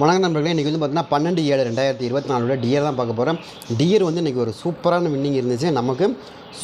வணக்கம் நண்பர்களே இன்றைக்கி வந்து பார்த்தீங்கன்னா பன்னெண்டு ஏழு ரெண்டாயிரத்தி இருபத்தி நாலோட டியர் தான் பார்க்க போகிறோம் டியர் வந்து இன்றைக்கி ஒரு சூப்பரான வின்னிங் இருந்துச்சு. நமக்கு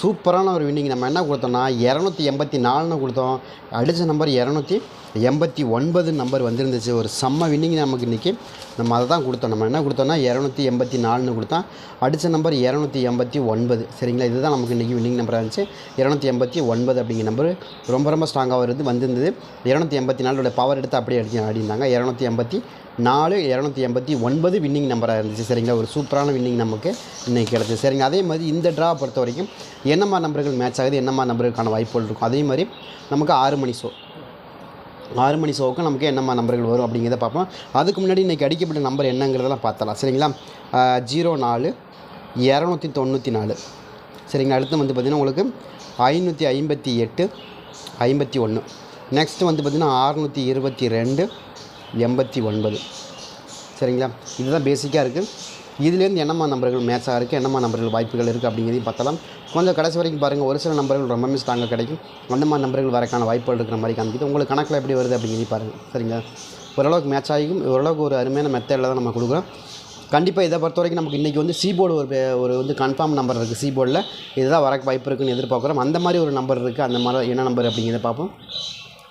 சூப்பரான ஒரு வின்னிங் நம்ம என்ன கொடுத்தோம்னா இரநூத்தி எண்பத்தி நாலுன்னு கொடுத்தோம். அடித்த நம்பர் இரநூத்தி எண்பத்தி ஒன்பது நம்பர் வந்துருந்துச்சு. ஒரு செம்ம வின்னிங் நமக்கு இன்றைக்கி நம்ம அதை தான் கொடுத்தோம். நம்ம என்ன கொடுத்தோம்னா இரநூத்தி எண்பத்தி நாலுன்னு கொடுத்தோம். அடித்த நம்பர் இரநூத்தி எண்பத்தி ஒன்பது. சரிங்களா? இதுதான் நமக்கு இன்றைக்கி வின்னிங் நம்பராக இருந்துச்சு. இரநூத்தி எண்பத்தி ஒன்பது அப்படிங்கிற நம்பர் ரொம்ப ரொம்ப ஸ்ட்ராங்காக வருது வந்திருந்தது. இரநூத்தி எண்பத்தி நாலோட பவர் எடுத்து அப்படியே அடி அடிந்தாங்க இரநூத்தி எண்பத்தி நாலு இரநூத்தி எண்பத்தி ஒன்பது வின்னிங் நம்பராக இருந்துச்சு. சரிங்களா? ஒரு சூப்பரான வின்னிங் நமக்கு இன்றைக்கி கிடச்சிது. சரிங்க அதே மாதிரி இந்த ட்ரா பொறுத்த வரைக்கும் என்னம்மா நம்பர்கள் மேட்ச் ஆகுது? என்னம்மா நம்பருக்கான வாய்ப்புகள் இருக்கும்? அதே மாதிரி நமக்கு ஆறு மணி ஷோ ஆறு மணி ஷோவுக்கு நமக்கு என்னம்மா நம்பர்கள் வரும் அப்படிங்கிறத பார்ப்போம். அதுக்கு முன்னாடி இன்றைக்கி அடிக்கப்பட்ட நம்பர் என்னங்கிறதெல்லாம் பார்த்தலாம் சரிங்களா? ஜீரோ நாலு இரநூத்தி தொண்ணூற்றி நாலு. சரிங்களா? அடுத்து வந்து பார்த்திங்கன்னா உங்களுக்கு ஐநூற்றி ஐம்பத்தி எட்டு ஐம்பத்தி ஒன்று நெக்ஸ்ட்டு வந்து பார்த்திங்கன்னா அறுநூற்றி இருபத்தி ரெண்டு எண்பத்தி ஒன்பது. சரிங்களா? இதுதான் பேசிக்காக இருக்குது இதுலேருந்து என்னம்மா நம்பர்கள் மேட்சாக இருக்குது? என்னம்மா நம்பர்கள் வாய்ப்புகள் இருக்குது அப்படிங்கிறதையும் பார்த்தலாம். கொஞ்சம் கடைசி வரைக்கும் பாருங்கள் ஒரு சில நம்பர்கள் ரொம்பவே ஸ்ட்ராங்காக கிடைக்கும். அந்த மாதிரி நம்பர்கள் வரக்கான வாய்ப்புகள் இருக்கிற மாதிரி காமிக்குது. உங்களுக்கு கணக்கில் எப்படி வருது அப்படிங்கிறதையும் பாருங்கள் சரிங்களா? ஓரளவுக்கு மேட்ச் ஆகிக்கும். ஓரளவுக்கு ஒரு அருமையான மெத்தடில் தான் நம்ம கொடுக்குறோம். கண்டிப்பாக இதை பொறுத்த வரைக்கும் நமக்கு இன்றைக்கி வந்து சீபோர்டு ஒரு ஒரு வந்து கன்ஃபார்ம் நம்பர் இருக்குது சீபோர்டில் இதுதான் வரக்கு வாய்ப்பு இருக்குன்னு எதிர்பார்க்குறோம். அந்த மாதிரி ஒரு நம்பர் இருக்குது அந்த மாதிரி என்ன நம்பர் அப்படிங்கிறத பார்ப்போம்.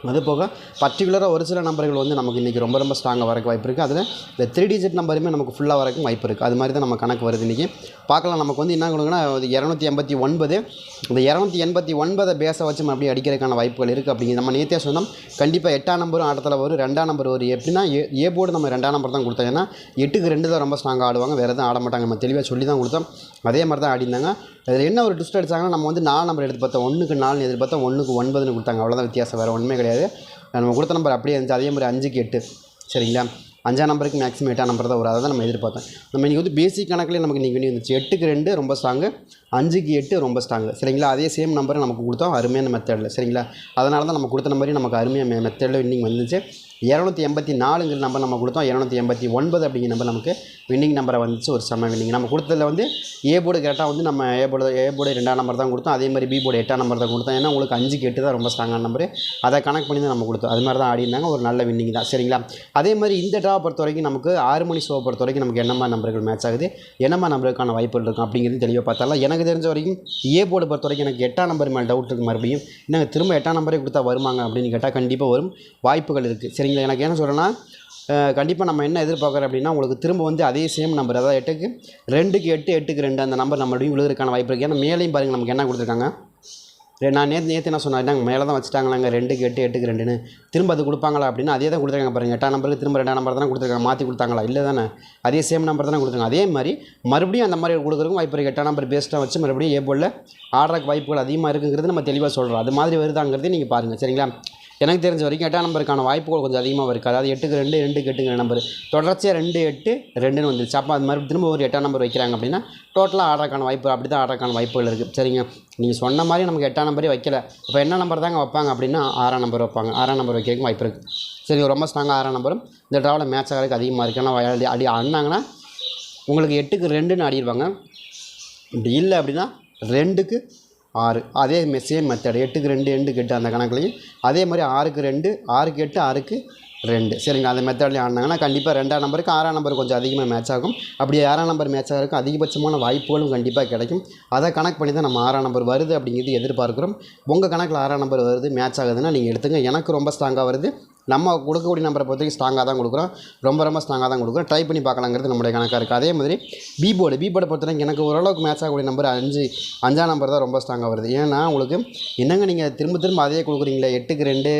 அது போக பர்டிகுலராக ஒரு சில நம்பர்கள் வந்து நமக்கு இன்றைக்கி ரொம்ப ரொம்ப ஸ்ட்ராங்காக வரக்கு வாய்ப்பு இருக்குது அதில் இந்த த்ரீ டிஜிட் நம்பருமே நமக்கு ஃபுல்லாக வரக்கும் வாய்ப்பு இருக்குது அது மாதிரி தான் நம்ம கணக்கு வருது இன்றைக்கி பார்க்கலாம். நமக்கு வந்து என்ன கொடுங்கன்னா இரநூத்தி எண்பத்தி ஒன்பது. இந்த இரநூத்தி எண்பத்தி ஒன்பதை பேஸை வச்சு அப்படியே அடிக்கிறதுக்கான வாய்ப்புகள் இருக்குது அப்படிங்கிறது நம்ம நேற்றே சொன்னோம். கண்டிப்பாக எட்டாம் நம்பரும் ஆட்டத்தில் வரும். ரெண்டாம் நம்பர் வரும் எப்படின்னா ஏ ஏ போர்டு நம்ம ரெண்டாம் நம்பர் தான் கொடுத்தோம். ஏன்னா எட்டுக்கு ரெண்டு தான் ரொம்ப ஸ்ட்ராங்காக ஆடுவாங்க. வேறு எதுவும் ஆட மாட்டாங்க. நம்ம தெளிவாக சொல்லி தான் கொடுத்தோம். அதே மாதிரி தான் ஆடிருந்தாங்க அதில் என்ன ஒரு ட்விஸ்ட் அடித்தாங்கன்னா நம்ம வந்து நாலு நம்பர் எடுத்து பார்த்தோம். ஒன்றுக்கு நாலு எதிர்பார்த்தோம் ஒன்றுக்கு ஒன்பதுன்னு கொடுத்தாங்க. அவ்வளோதான் வித்தியாசம் வேறு ஒன்றுமே கிடையாது. நம்ம கொடுத்த நம்பர் அப்படியே இருந்துச்சு. அதே மாதிரி அஞ்சுக்கு எட்டு சரிங்களா? அஞ்சாம் நம்பருக்கு மேக்ஸிமம் எட்டாம் நம்பர் தான் ஒரு அதை தான் நம்ம எதிர்பார்த்தோம் நம்ம இன்றைக்கி வந்து பேசிக் கணக்கில் நமக்கு இன்றைக்கி வேண்டி வந்துச்சு எட்டுக்கு ரெண்டு ரொம்ப ஸ்ட்ராங்கு அஞ்சுக்கு எட்டு ரொம்ப ஸ்ட்ராங்கு சரிங்களா? அதே சேம் நம்பரை நமக்கு கொடுத்தோம். அருமையான மெத்தடில் சரிங்களா? அதனால தான் நம்ம கொடுத்த நம்பரையும் நமக்கு அருமையான மெத்தடில் இன்னிங் வந்துச்சு. இரநூத்தி எண்பத்தி நாலுங்கிற நம்பர் நம்ம கொடுத்தோம். இரநூத்தி எண்பத்தி ஒன்பது அப்படிங்கிற நம்பர் நமக்கு வின்னிங் நம்பரை வந்துச்சு. ஒரு செம்ம வின்னிங் நம்ம கொடுத்ததில் வந்து ஏ போர்டு கரெக்டாக வந்து நம்ம ஏ போர்டு ஏ போர்டு ரெண்டாம் நம்பர் தான் கொடுத்தோம். அதே மாதிரி பி போர்டு எட்டாம் நம்பர் தான் கொடுத்தோம். ஏன்னா உங்களுக்கு அஞ்சுக்கு எட்டு தான் ரொம்ப ஸ்ட்ராங்கான நம்பர் அதை கனெக்ட் பண்ணி தான் நம்ம கொடுத்தோம். அது மாதிரி தான் ஆடினாங்க ஒரு நல்ல வின்னிங் தான். சரிங்களா? அதே மாதிரி இந்த ட்ராவை பொறுத்த வரைக்கும் நமக்கு ஆறு மணி ஷோவை பொறுத்த வரைக்கும் நமக்கு என்னம்மா நம்பர்கள் மேட்ச் ஆகுது? என்னம்மா நம்பருக்கான வாய்ப்புகள் இருக்கும் அப்படிங்கிறது தெளிவாக பார்த்தாலும் எனக்கு தெரிஞ்ச வரைக்கும் ஏ போர்டு பொறுத்த வரைக்கும் எனக்கு எட்டாம் நம்பர் மேலே டவுட் இருக்குது மறுபடியும். என்னங்க திரும்ப எட்டாம் நம்பரே கொடுத்தா வருமாங்க அப்படின்னு கேட்டால் கண்டிப்பாக வரும். வாய்ப்புகள் இருக்குது சரி சரிங்களா? எனக்கு என்ன சொல்கிறேன்னா கண்டிப்பாக நம்ம என்ன எதிர்பார்க்குறோம் அப்படின்னா உங்களுக்கு திரும்ப வந்து அதே சேம் நம்பர் அதாவது எட்டுக்கு ரெண்டுக்கு எட்டு எட்டுக்கு ரெண்டு அந்த நம்பர் நம்ம மறுபடியும் விழுகிறதுக்கான வாய்ப்பு இருக்குது ஏன்னா மேலேயும் பாருங்கள் நமக்கு என்ன கொடுத்துருக்காங்க? நான் நேற்று நேற்று என்ன சொன்னேன் மேலே தான் வச்சுட்டாங்களாங்க ரெண்டுக்கு எட்டு எட்டுக்கு ரெண்டுன்னு. திரும்ப அது கொடுப்பாங்களா அப்படின்னா அதே தான் கொடுத்துருக்காங்க பாருங்கள் எட்டாம் நம்பருக்கு திரும்ப ரெண்டாம் நம்பர் தானே கொடுத்துருக்காங்க மாற்றி கொடுத்தாங்களா? இல்லை தானே. அதே சேம் நம்பர் தானே கொடுத்துருக்காங்க. அதே மாதிரி மறுபடியும் அந்த மாதிரி கொடுக்குறதுக்கும் வாய்ப்பு இருக்குது எட்டாம் நம்பர் பேஸ்ட்டாக வச்சு மறுபடியும் ஏ போல் ஆடுறதுக்கு வாய்ப்புகள் அதிகமாக இருக்குங்கிறது நம்ம தெளிவாக சொல்கிறோம் அது மாதிரி வருதாங்கிறதையும் நீங்கள் பாருங்கள் சரிங்களா? எனக்கு தெரிஞ்ச வரைக்கும் எட்டாம் நம்பருக்கான வாய்ப்புகள் கொஞ்சம் அதிகமாக இருக்குது. அதாவது எட்டுக்கு ரெண்டு ரெண்டுக்கு எட்டுங்கிற நம்பர். தொடர்ச்சியாக ரெண்டு எட்டு ரெண்டுன்னு வந்துருச்சு. அப்போ அது மாதிரி திரும்ப ஒரு எட்டாம் நம்பர் வைக்கிறாங்க அப்படின்னா டோட்டலாக ஆடுறக்கான வாய்ப்பு அப்படி தான் ஆடுறக்கான வாய்ப்புகள் இருக்குது. சரிங்க. நீங்கள் சொன்ன மாதிரி நமக்கு எட்டாம் நம்பரே வைக்கல. இப்போ என்ன நம்பர் தாங்க வைப்பாங்க அப்படின்னா ஆறாம் நம்பர் வைப்பாங்க. ஆறாம் நம்பர் வைக்கிறதுக்கு வாய்ப்பு இருக்குது. சரி ரொம்ப ஸ்ட்ராங்காக ஆறாம் நம்பரும். இந்த ட்ராவில் மேட்ச் ஆகிறதுக்கு அதிகமாக இருக்குது ஆனால் அடி அடி ஆடினாங்கன்னா உங்களுக்கு எட்டுக்கு ரெண்டுன்னு ஆடிடுவாங்க இப்படி இல்லை அப்படின்னா ரெண்டுக்கு ஆறு. அதே சேம் மெத்தட் எட்டுக்கு ரெண்டு ரெண்டுக்கு எட்டு அந்த கணக்குலையும் அதே மாதிரி ஆறுக்கு ரெண்டு ஆறுக்கு எட்டு ஆறுக்கு ரெண்டு. சரிங்க அந்த மெத்தட்லேயும் ஆடினாங்கன்னா கண்டிப்பாக ரெண்டாம் நம்பருக்கு ஆறாம் நம்பர் கொஞ்சம் அதிகமாக மேட்ச் ஆகும். அப்படி ஆறாம் நம்பர் மேட்ச் ஆகிறதுக்கு அதிகபட்சமான வாய்ப்புகளும் கண்டிப்பாக கிடைக்கும். அதை கணக்கு பண்ணி தான் நம்ம ஆறாம் நம்பர் வருது அப்படிங்கிறது எதிர்பார்க்குறோம். உங்கள் கணக்கில் ஆறாம் நம்பர் வருது மேட்ச் ஆகுதுன்னா நீங்கள் எடுத்துங்க. எனக்கு ரொம்ப ஸ்ட்ராங்காக வருது. நம்ம கொடுக்கக்கூடிய நம்பரை பொறுத்தவரைக்கும் ஸ்ட்ராங்காக தான் கொடுக்குறோம். ரொம்ப ரொம்ப ஸ்ட்ராங்காக தான் கொடுக்குறோம். ட்ரை பண்ணி பார்க்கலாங்கிறது நம்மளுடைய கணக்காக இருக்குது அதே மாதிரி பி போர்டு பி போர்டை பொறுத்தவரைக்கும் எனக்கு ஓரளவுக்கு மேட்ச் ஆகக்கூடிய நம்பர் அஞ்சு அஞ்சாம் நம்பர் தான் ரொம்ப ஸ்ட்ராங்காக வருது. ஏன்னா உங்களுக்கு என்னங்க நீங்கள் திரும்ப திரும்ப அதே கொடுக்குறீங்களே? எட்டுக்கு ரெண்டு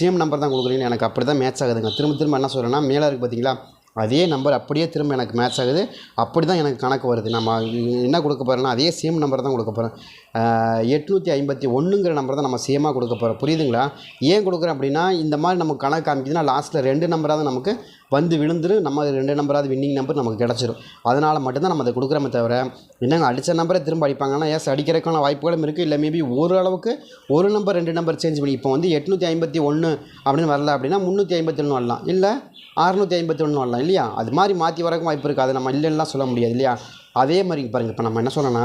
சேம் நம்பர் தான் கொடுக்குறீங்க எனக்கு அப்படி தான் மேட்ச் ஆகுதுங்க. திரும்ப திரும்ப என்ன சொல்கிறேன்னா மேலே இருக்குது பார்த்தீங்களா அதே நம்பர் அப்படியே திரும்ப எனக்கு மேட்ச் ஆகுது. அப்படி தான் எனக்கு கணக்கு வருது. நம்ம என்ன கொடுக்க போகிறோன்னா அதே சேம் நம்பர் தான் கொடுக்க போகிறோம் எட்நூற்றி ஐம்பத்தி ஒன்றுங்கிற நம்பர் தான் நம்ம சேமாக கொடுக்க போகிறோம் புரியுதுங்களா? ஏன் கொடுக்குறேன் அப்படின்னா இந்த மாதிரி நமக்கு கணக்கு காமிக்குதுன்னா லாஸ்ட்டில் ரெண்டு நம்பராக தான் நமக்கு வந்து விழுந்துரு நம்ம ரெண்டு நம்பராவது வின்னிங் நம்பர் நமக்கு கிடச்சிரும். அதனால் மட்டும்தான் நம்ம அதை கொடுக்குறோமே தவிர என்னங்க அடித்த நம்பரை திரும்ப அடிப்பாங்கன்னா ஏஸ் அடிக்கிறதுக்கான வாய்ப்புகளும் இருக்குது இல்லை மேபி ஓரளவுக்கு ஒரு நம்பர் ரெண்டு நம்பர் சேஞ்ச் பண்ணி இப்போ வந்து எட்நூற்றி ஐம்பத்தி ஒன்று அப்படின்னு வரல அப்படின்னா முந்நூற்றி ஐம்பத்தி ஒன்று வரலாம். இல்லை அறுநூற்றி ஐம்பத்தி ஒன்று வரலாம் இல்லையா? அது மாதிரி மாற்றி வரக்கும் வாய்ப்பு இருக்குது அதை நம்ம இல்லைன்னா சொல்ல முடியாது இல்லையா? அதே மாதிரி பாருங்கள் இப்போ நம்ம என்ன சொல்லணும்னா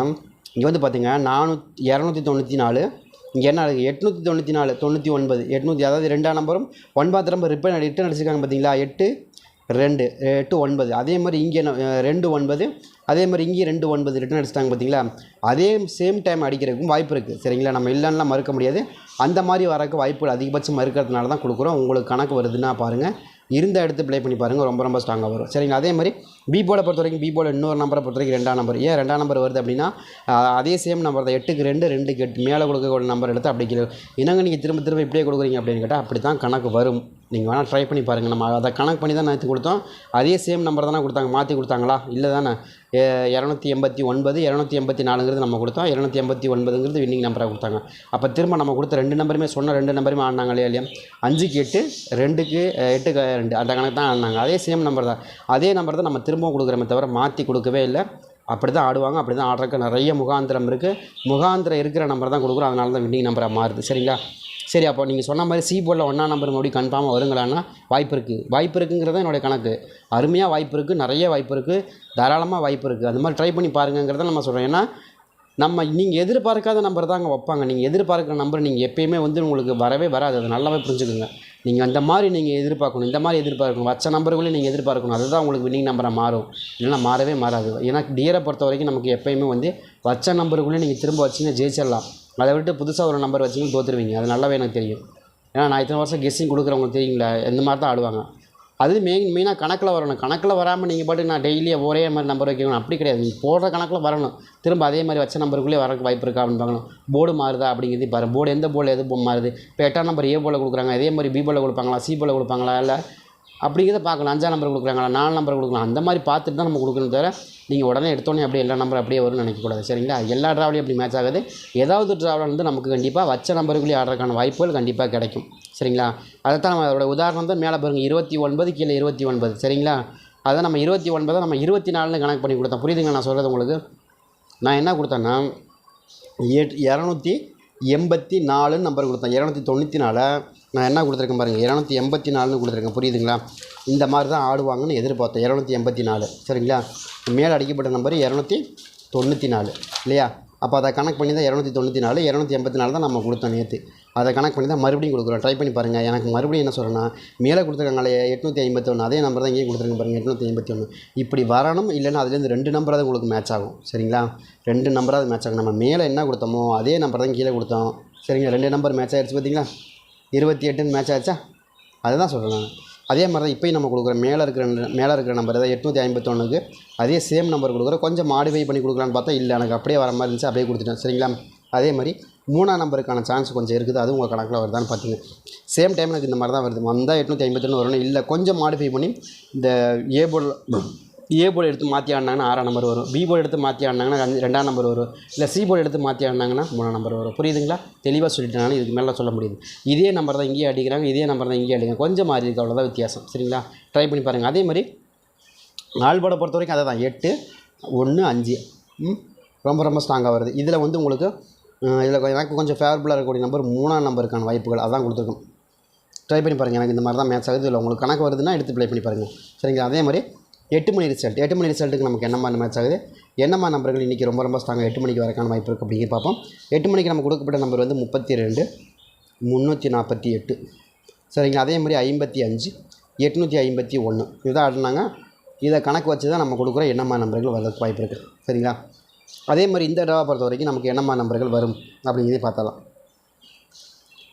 இங்கே வந்து பார்த்திங்கன்னா நானூற்றி இரநூத்தி தொண்ணூற்றி நாலு இங்கே என்ன இருக்குது எட்நூற்றி தொண்ணூற்றி நாலு தொண்ணூற்றி ஒன்பது. எட்நூற்றி அதாவது ரெண்டாம் நம்பரும் ஒன்பது நம்பர் ரிப்பன் ரிட்டன் அடிச்சிருக்காங்க பார்த்தீங்களா எட்டு ரெண்டு எட்டு ஒன்பது. அதே மாதிரி இங்கே ரெண்டு ஒன்பது. அதே மாதிரி இங்கே ரெண்டு ஒன்பது ரிட்டன் அடிச்சிட்டாங்க பார்த்தீங்களா அதே சேம் டைம் அடிக்கிறதுக்கும் வாய்ப்பு இருக்குது சரிங்களா? நம்ம இல்லைன்னா மறுக்க முடியாது. அந்த மாதிரி வரக்கு வாய்ப்புகள் அதிகபட்சம் மறுக்கிறதுனால தான் கொடுக்குறோம். உங்களுக்கு கணக்கு வருதுன்னா பாருங்கள் இருந்த இடத்து ப்ளே பண்ணி பாருங்கள் ரொம்ப ரொம்ப ஸ்ட்ராங்காக வரும். சரிங்களா? அதே மாதிரி பீபோலை பொறுத்த வரைக்கும் பி இன்னொரு நம்பரை பொறுத்த வரைக்கும் ரெண்டாம் நம்பர் ஏன் ரெண்டாம் நம்பர் வருது அப்படின்னா அதே சேம் நம்பர் தான். எட்டுக்கு ரெண்டு ரெண்டுக்கு எட்டு. மேலே கொடுக்கக்கூடிய நம்பர் எடுத்து அப்படி கீழே என்னங்க நீங்கள் திரும்ப திரும்ப இப்படியே கொடுக்குறீங்க அப்படின்னு கேட்டால் அப்படி தான் கணக்கு வரும். நீங்கள் வேணால் ட்ரை பண்ணி பாருங்கள் நம்ம அதை கணக்கு பண்ணி தான் நேற்று கொடுத்தோம். அதே சேம் நம்பர் தானே கொடுத்தாங்க. மாற்றி கொடுத்தாங்களா? இல்லை தானே. இரநூத்தி எண்பத்தி ஒன்பது இரநூத்தி எண்பத்தி நாலுங்கிறது நம்ம கொடுத்தோம். இரநூத்தி எண்பத்தி ஒன்பதுங்கிறது வின்னிங் நம்பராக கொடுத்தாங்க. அப்போ திரும்ப நம்ம கொடுத்த ரெண்டு நம்பருமே சொன்ன ரெண்டு நம்பருமே ஆடினாங்க இல்லையா இல்லையா? அஞ்சுக்கு எட்டு ரெண்டுக்கு எட்டுக்கு ரெண்டு. அந்த கணக்கு தான் ஆடினாங்க. அதே சேம் நம்பர் தான். அதே நம்பர் தான் நம்ம திரும்பவும் கொடுக்குறமே தவிர மாற்றி கொடுக்கவே இல்லை. அப்படி தான் ஆடுவாங்க அப்படி தான் ஆடுறதுக்கு நிறைய முகாந்திரம் இருக்குது முகாந்திரம் இருக்கிற நம்பர் தான் கொடுக்குறோம் அதனால தான் வின்னிங் நம்பராக மாறுது. சரிங்களா? சரி அப்போ நீங்கள் சொன்ன மாதிரி சி போர்டில் ஒன்றா நம்பர் மறுபடியும் கன்ஃபார்மாக வருங்களான்னா வாய்ப்பு இருக்குது வாய்ப்பு இருக்குங்கிறது தான் என்னுடைய கணக்கு. அருமையாக வாய்ப்பு இருக்குது நிறைய வாய்ப்பு இருக்குது தாராளமாக வாய்ப்பு இருக்குது அந்த மாதிரி ட்ரை பண்ணி பாருங்கங்கிறத நம்ம சொல்கிறோம் ஏன்னா நம்ம நீங்கள் எதிர்பார்க்காத நம்பர் தாங்க வைப்பாங்க. நீங்கள் எதிர்பார்க்குற நம்பர் நீங்கள் எப்பயுமே வந்து உங்களுக்கு வரவே வராது. அது நல்லாவே புரிஞ்சுக்கோங்க. நீங்கள் அந்த மாதிரி நீங்கள் எதிர்பார்க்கணும். இந்த மாதிரி எதிர்பார்க்கணும். வச்ச நம்பர்களையும் நீங்கள் எதிர்பார்க்கணும். அதுதான் உங்களுக்கு வின்னிங் நம்பராக மாறும். இல்லைன்னா மாறவே மாறாது. ஏன்னா டியரை பொறுத்த வரைக்கும் நமக்கு எப்பயுமே வந்து வச்ச நம்பருக்குள்ளே நீங்கள் திரும்ப வச்சிங்கன்னா ஜெயிச்சிடலாம். அதை விட்டு புதுசாக ஒரு நம்பர் வச்சிங்கன்னா தோற்றுருவீங்க அது நல்லாவே எனக்கு தெரியும். ஏன்னா நான் இத்தனை வருஷம் கெஸ்ஸிங் கொடுக்குறவங்களுக்கு தெரியுங்களா? இந்த மாதிரி தான் ஆடுவாங்க. அது மெயின் மெயினாக கணக்கில் வரணும். கணக்கில் வராமல் நீங்கள் பாட்டு நான் டெய்லி ஒரே மாதிரி நம்பர் வைக்கணும். அப்படி கிடையாது. நீங்கள் போடுற கணக்கில் வரணும். திரும்ப அதே மாதிரி வச்ச நம்பருக்குள்ளே வரக்கு வாய்ப்பு இருக்கா அப்படின்னு பார்க்கணும். போர்டு மாறுதா அப்படிங்கிறது பாரு. போர்டு எந்த போர்டு எது மாறுது? இப்போ எட்டாம் நம்பர் ஏ போல் கொடுக்குறாங்க. அதே மாதிரி பி போல் கொடுப்பாங்களா? சி போல் கொடுப்பாங்களா? இல்லை அப்படிங்கிறத பார்க்கலாம். அஞ்சாம் நம்பர் கொடுக்குறாங்களா? நாலு நம்பர் கொடுக்கலாம். அந்த மாதிரி பார்த்துட்டு தான் நம்ம கொடுக்கணும் தவிர நீங்கள் உடனே எடுத்தோன்னே அப்படியே எல்லா நம்பர் அப்படியே வரும்னு நினைக்கக்கூடாது. சரிங்களா? எல்லா ட்ராவலையும் அப்படி மேட்ச் ஆகுது. ஏதாவது ட்ராவலில் வந்து நமக்கு கண்டிப்பாக வச்ச நம்பருக்குள்ளேயே ஆடுறதுக்கான வாய்ப்புகள் கண்டிப்பாக கிடைக்கும். சரிங்களா? அதைத்தான் நம்ம அதோட உதாரணம் தான் மேலே பாருங்கள் இருபத்தி ஒன்பது கீழே இருபத்தி ஒன்பது. சரிங்களா? அதை நம்ம இருபத்தி ஒன்பதை நம்ம இருபத்தி நாலுன்னு கணக்கு பண்ணி கொடுத்தோம். புரியுதுங்க நான் சொல்கிறது உங்களுக்கு? நான் என்ன கொடுத்தேன்னா எட் இரநூத்தி எண்பத்தி நாலுன்னு நம்பர் கொடுத்தேன். இரநூத்தி தொண்ணூற்றி நாலை. நான் என்ன கொடுத்துருக்கேன் பாருங்கள் இரநூத்தி எண்பத்தி நாலுன்னு கொடுத்துருக்கேன். புரியுதுங்களா? இந்த மாதிரி தான் ஆடுவாங்கன்னு எதிர்பார்த்தேன். இரநூத்தி எண்பத்தி நாலு. சரிங்களா? மேலே அடிக்கப்பட்ட நம்பர் இரநூத்தி தொண்ணூற்றி நாலு. இல்லையா? அப்போ அதை கணக்கு பண்ணி தான் இரநூத்தி தொண்ணூற்றி நாலு இரநூத்தி எண்பத்தி நாலு தான் நம்ம கொடுத்தோம் நேற்று. அதை கணக்கு பண்ணி தான் மறுபடியும் கொடுக்குறோம். ட்ரை பண்ணி பாருங்கள் எனக்கு மறுபடியும் என்ன சொல்கிறேன்னா மேலே கொடுத்துருக்காங்களே எட்நூற்றி ஐம்பத்தொன்று அதே நம்பர் தான் இங்கேயும் கொடுத்துருங்க பாருங்கள் எட்நூற்றி ஐம்பத்தி ஒன்று இப்படி வரணும் இல்லைன்னா அதுலேருந்து ரெண்டு நம்பர் தான் உங்களுக்கு மேட்ச் ஆகும். சரிங்களா? ரெண்டு நம்பராவது மேட்ச் ஆகும். நம்ம மேலே என்ன கொடுத்தோமோ அதே நம்பர் தான் கீழே கொடுத்தோம். சரிங்களா? ரெண்டு நம்பர் மேட்ச் ஆகிடுச்சு பார்த்தீங்களா? இருபத்தி எட்டுன்னு மேட்ச் ஆச்சா? அதுதான் சொல்கிறேன் நான். அதே மாதிரி தான் இப்போயும் நம்ம கொடுக்குறோம். மேலே இருக்கிற மேலே இருக்கிற நம்பர் தான் எட்நூற்றி ஐம்பத்தொன்னுக்கு அதே சேம் நம்பர் கொடுக்குறோம். கொஞ்சம் மாடிஃபை பண்ணி கொடுக்கலான்னு பார்த்தா இல்லை. எனக்கு அப்படியே வர மாதிரி இருந்துச்சு. அப்படியே கொடுத்துட்டேன். சரிங்களா? அதே மாதிரி மூணாம் நம்பருக்கான சான்ஸ் கொஞ்சம் இருக்குது. அதுவும் உங்கள் கணக்கில் வருதான்னு பார்த்துங்க சேம் டைம் எனக்கு இந்த மாதிரி தான் வருது. வந்தால் எட்நூற்றி ஐம்பத்தொன்று வரணும் இல்லை கொஞ்சம் மாடிஃபை பண்ணி இந்த ஏ போர்டில் ஏ போர்டு எடுத்து மாற்றி ஆடினாங்கன்னா ஆறாம் நம்பர் வரும். பி போர்டு எடுத்து மாற்றி ஆடினாங்கன்னா ரெண்டாம் நம்பர் வரும். இல்லை சி போர்டு எடுத்து மாற்றி ஆடினாங்கன்னா மூணாம் நம்பர் வரும். புரியுதுங்களா? தெளிவாக சொல்லிட்டனால இதுக்கு மேலே சொல்ல முடியுது. இதே நம்பர் தான் இங்கேயே அடிக்கிறாங்க இதே நம்பர் தான் இங்கேயே அடிக்கிறாங்க. கொஞ்சம் மாறி இருக்குது அவ்வளோதான் வித்தியாசம். சரிங்களா? ட்ரை பண்ணி பாருங்கள் அதே மாதிரி நாள் போர்டை பொறுத்த வரைக்கும் அதை தான் எட்டு ஒன்று அஞ்சு. ம்? ரொம்ப ரொம்ப ஸ்ட்ராங்காக வருது. இதில் வந்து உங்களுக்கு இதில் எனக்கு கொஞ்சம் ஃபேவரபுளாக இருக்கக்கூடிய நம்பர் மூணாம் நம்பருக்கான வாய்ப்புகள் அதான் கொடுத்துருக்கோம். ட்ரை பண்ணி பாருங்கள் எனக்கு இந்த மாதிரி தான் மேட்ச் ஆகுது. இல்லை உங்களுக்கு கணக்கு வருதுன்னா எடுத்து ப்ளே பண்ணி பாருங்கள் சரிங்களா? அதே மாதிரி எட்டு மணி ரிசல்ட் எட்டு மணி ரிசல்ட்டுக்கு நமக்கு என்ன மாதிரி மேட்ச் ஆகுது? என்னம்மா நம்பர்கள் இன்றைக்கி ரொம்ப ரொம்ப ஸ்ட்ராங்காக எட்டு மணிக்கு வரக்கான வாய்ப்பு இருக்குது அப்படிங்கிற பார்ப்போம். எட்டு மணிக்கு நம்ம கொடுக்கப்பட்ட நம்பர் வந்து முப்பத்தி ரெண்டு முந்நூற்றி நாற்பத்தி எட்டு சரிங்களா? அதே மாதிரி ஐம்பத்தி அஞ்சு எட்நூற்றி ஐம்பத்தி ஒன்று இதுதான் ஆடினாங்க. இதை கணக்கு வச்சு தான் நம்ம கொடுக்குற என்னம்மா நம்பர்கள் வரதுக்கு வாய்ப்பு இருக்குது சரிங்களா? அதே மாதிரி இந்த ட்ராவை பொறுத்த வரைக்கும் நமக்கு என்னம்மா நம்பர்கள் வரும் அப்படிங்கிறதே பார்த்தலாம்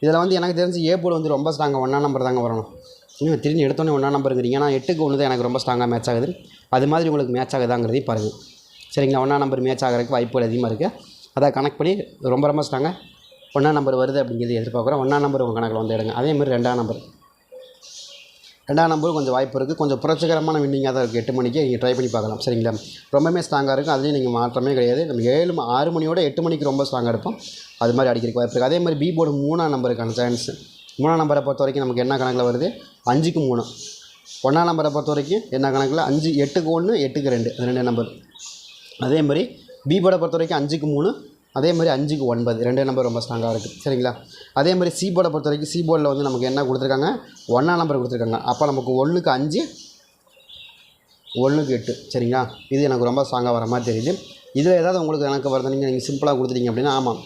இதில் வந்து எனக்கு தெரிஞ்சு ஏ வந்து ரொம்ப ஸ்ட்ராங்காக ஒன்றா நம்பர் தாங்க வரணும். இன்னும் திரும்பி எடுத்தோன்னே ஒன்றா நம்பருங்கிறீங்க ஆனால் எட்டுக்கு ஒன்று தான் எனக்கு ரொம்ப ஸ்ட்ராங்காக மேட்ச் ஆகுது. அது மாதிரி உங்களுக்கு மேட்ச் ஆகுதாங்கிறதையும் பாருங்கள் சரிங்களா? ஒன்றா நம்பர் மேட்ச் ஆகிறதுக்கு வாய்ப்புகள் அதிகமாக இருக்குது அதை கனெக்ட் பண்ணி ரொம்ப ரொம்ப ஸ்ட்ராங்காக ஒன்றா நம்பர் வருது அப்படிங்கிறது எதிர்பார்க்குறோம். ஒன்றா நம்பர் உங்கள் கணக்கில் வந்து எடுங்க. அதே மாதிரி ரெண்டாம் நம்பர் ரெண்டாம் நம்பரும் கொஞ்சம் வாய்ப்பு இருக்குது கொஞ்சம் புரட்சிகரமான வின்னிங்காக தான் இருக்குது எட்டு மணிக்கு நீங்கள் ட்ரை பண்ணி பார்க்கலாம். சரிங்களா? ரொம்பவே ஸ்ட்ராங்காக இருக்கும் அதுலேயும் நீங்கள் மாற்றமே கிடையாது. நம்ம ஏழு ஆறு மணியோட எட்டு மணிக்கு ரொம்ப ஸ்ட்ராங்காக இருப்போம் அது மாதிரி அடிக்கிறதுக்கு வாய்ப்பு இருக்குது அதே மாதிரி பி போர்டு மூணாம் நம்பருக்கான சான்ஸ் மூணாம் நம்பரை பொறுத்த வரைக்கும் நமக்கு என்ன கணக்கில் வருது? அஞ்சுக்கு மூணு. ஒன்றாம் நம்பரை பொறுத்த வரைக்கும் என்ன கணக்கில்? அஞ்சு எட்டுக்கு ஒன்று எட்டுக்கு ரெண்டு. ரெண்டு நம்பர். அதே மாதிரி பி போர்டை பொறுத்த வரைக்கும் அஞ்சுக்கு மூணு அதே மாதிரி அஞ்சுக்கு ஒன்பது ரெண்டு நம்பர் ரொம்ப ஸ்ட்ராங்காக இருக்குது சரிங்களா? அதே மாதிரி சி போர்டை பொறுத்த வரைக்கும் சி போர்டில் வந்து நமக்கு என்ன கொடுத்துருக்காங்க? ஒன்றாம் நம்பர் கொடுத்துருக்காங்க. அப்போ நமக்கு ஒன்றுக்கு அஞ்சு ஒன்றுக்கு எட்டு. சரிங்களா? இது எனக்கு ரொம்ப ஸ்ட்ராங்காக வர மாதிரி தெரியுது. இதில் ஏதாவது உங்களுக்கு எனக்கு வருது நீங்கள் நீங்கள் சிம்பிளாக கொடுத்துட்டீங்க அப்படின்னா ஆமாம்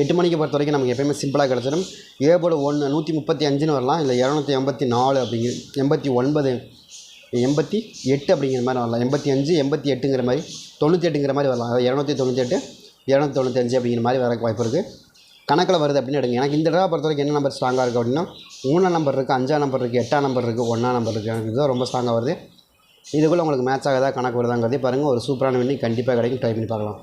எட்டு மணிக்கு பொறுத்த வரைக்கும் நமக்கு எப்பயுமே சிம்பிளாக கிடச்சிடும் ஏ போர்டு ஒன்று நூற்றி முப்பத்தி அஞ்சுன்னு வரலாம் இல்லை இரநூத்தி எண்பத்தி நாலு அப்படிங்கிற எண்பத்தி ஒன்பது எண்பத்தி எட்டு அப்படிங்கிற மாதிரி வரலாம். எண்பத்தி அஞ்சு எண்பத்தி எட்டுங்கிற மாதிரி தொண்ணூற்றி எட்டுங்கிற மாதிரி வரலாம். அதாவது இரநூத்தி தொண்ணூற்றி எட்டு இரநூத்தி தொண்ணூத்தஞ்சு அப்படிங்கிற மாதிரி வரக்கு வாய்ப்பு இருக்குது கணக்கில் வருது அப்படின்னு எடுங்க. எனக்கு இந்த தடவை பொறுத்த வரைக்கும் என்ன நம்பர் ஸ்ட்ராங்காக இருக்குது அப்படின்னா மூணாம் நம்பர் இருக்குது அஞ்சாம் நம்பர் இருக்குது எட்டாம் நம்பர் இருக்குது ஒன்றாம் நம்பர் இருக்குது எனக்கு இதுதான் ரொம்ப ஸ்ட்ராங்காக வருது. இதுக்குள்ளே உங்களுக்கு மேட்ச் ஆகாதா கணக்கு வருதாங்கிறதே பாருங்கள் ஒரு சூப்பரான வின்னிங் கண்டிப்பாக கிடைக்கும். ட்ரை பண்ணி பார்க்கலாம்.